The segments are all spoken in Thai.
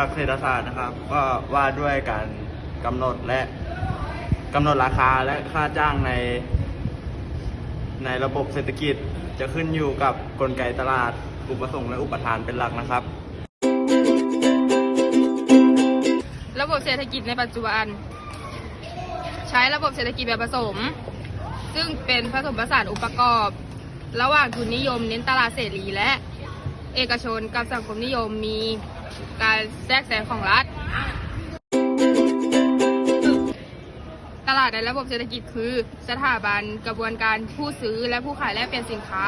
ลักเศรษฐศาสตร์นะครับ ก็ว่าด้วยการกำหนดและกำหนดราคาและค่าจ้างใน ในระบบเศรษฐกิจจะขึ้นอยู่กับกลไกตลาดอุปสงค์และอุปทานเป็นหลักนะครับ ระบบเศรษฐกิจในปัจจุบัน ใช้ระบบเศรษฐกิจแบบผสม ซึ่งเป็นผสมผสานองค์ประกอบระหว่างทุนนิยมเน้นตลาดเสรีและเอกชนกับสังคมนิยมมี การแทรกแซงของรัฐ ตลาดในระบบเศรษฐกิจคือ สถาบันกระบวนการผู้ซื้อและผู้ขายแลกเปลี่ยนสินค้า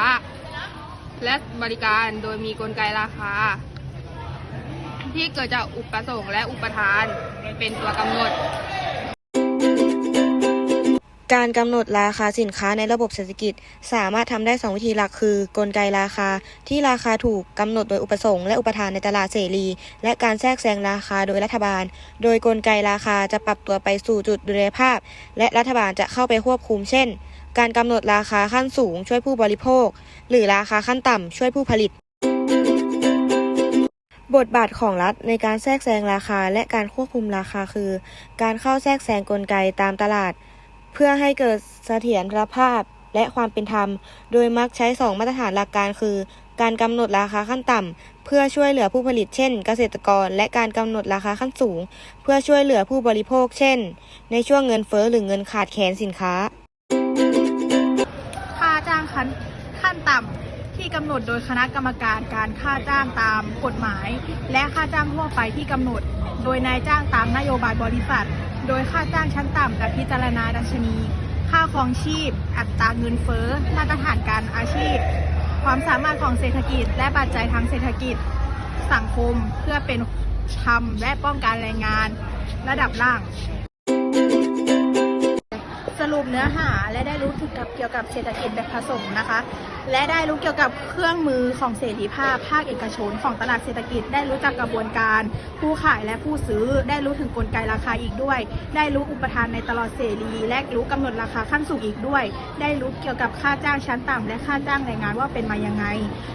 และบริการโดยมีกลไกราคา ที่เกิดจากอุปสงค์และอุปทานเป็นตัวกำหนด การกำหนดราคาสินค้าในระบบเศรษฐกิจ สามารถทำได้ 2 วิธีหลักคือ กลไกราคา ที่ราคาถูกกำหนดโดยอุปสงค์และอุปทานในตลาดเสรี และการแทรกแซงราคาโดยรัฐบาล โดยกลไกราคาจะปรับตัวไปสู่จุดดุลยภาพ และรัฐบาลจะเข้าไปควบคุมเช่น การกำหนดราคาขั้นสูง ช่วยผู้บริโภค หรือราคาขั้นต่ำช่วยผู้ผลิตบทบาทของรัฐในการแทรกแซงราคาและการควบคุมราคาคือ การเข้าแทรกแซงกลไกตามตลาด เพื่อให้เกิดเสถียรภาพและความเป็นธรรม โดยมักใช้ 2 มาตรฐานหลักการคือ การกำหนดราคาขั้นต่ำเพื่อช่วยเหลือผู้ผลิตเช่น เกษตรกร และการกำหนดราคาขั้นสูง เพื่อช่วยเหลือผู้บริโภค เช่น ในช่วงเงินเฟ้อหรือเงินขาดแคลนสินค้า ค่าจ้างขั้นขั้นต่ำ กำหนดโดยคณะกรรมการการค่าจ้างตามกฎหมาย และค่าจ้างทั่วไปที่กำหนด โดยนายจ้างตามนโยบายบริษัท โดยค่าจ้างชั้นต่ำจะพิจารณาดัชนี ค่าครองชีพ อัตราเงินเฟ้อมาตรฐานการอาชีพ ความสามารถของเศรษฐกิจ และปัจจัยทางเศรษฐกิจ สังคมเพื่อเป็นธรรมและป้องกันแรงงาน ระดับล่าง รุปเนื้อหาและได้รู้ถึงกับเกี่ยวกับเศรษฐกิจแบบผสมนะคะ และได้รู้เกี่ยวกับเครื่องมือของเสรีภาพภาคเอกชน ของตลาดเศรษฐกิจ ได้รู้จักกระบวนการ ผู้ขายและผู้ซื้อ ได้รู้ถึงกลไกราคาอีกด้วย ได้รู้อุปทานในตลาดเสรี และรู้กำหนดราคาขั้นสูงอีกด้วย ได้รู้เกี่ยวกับค่าจ้างชั้นต่ำและค่าจ้างแรงงานว่าเป็นมายังไง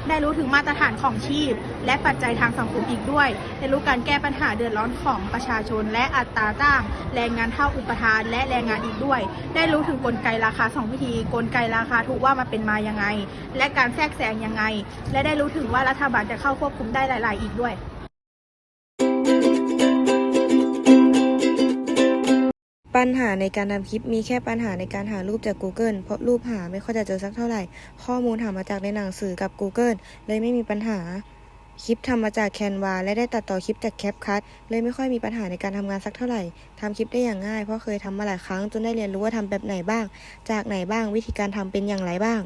ได้รู้ถึงมาตรฐานของชีพ และปัจจัยทางสังคมอีกด้วย ได้รู้การแก้ปัญหาเดือดร้อนของประชาชน และอัตราจ้าง แรงงานเท่าอุปทานและแรงงานอีกด้วยได้รู้ถึงกลไกราคาสองวิธี กลไกราคาถูกว่ามาเป็นมายังไง และการแทรกแซงยังไง และได้รู้ถึงว่ารัฐบาลจะเข้าควบคุมได้หลาย ๆ อีกด้วยปัญหาในการทำคลิปมีแค่ปัญหาในการหารูปจาก Google เพราะรูปหาไม่ค่อยจะเจอสักเท่าไหร่ ข้อมูลหามาจากในหนังสือกับ Google เลยไม่มีปัญหา คลิปทำมาจากแคนวาและได้ตัดต่อคลิปจากแคปคัตเลยไม่ค่อยมีปัญหาในการทำงานสักเท่าไหร่ทำคลิปได้อย่างง่ายเพราะเคยทำมาหลายครั้งจนได้เรียนรู้ว่าทำแบบไหนบ้าง จากไหนบ้างวิธีการทำเป็นอย่างไรบ้าง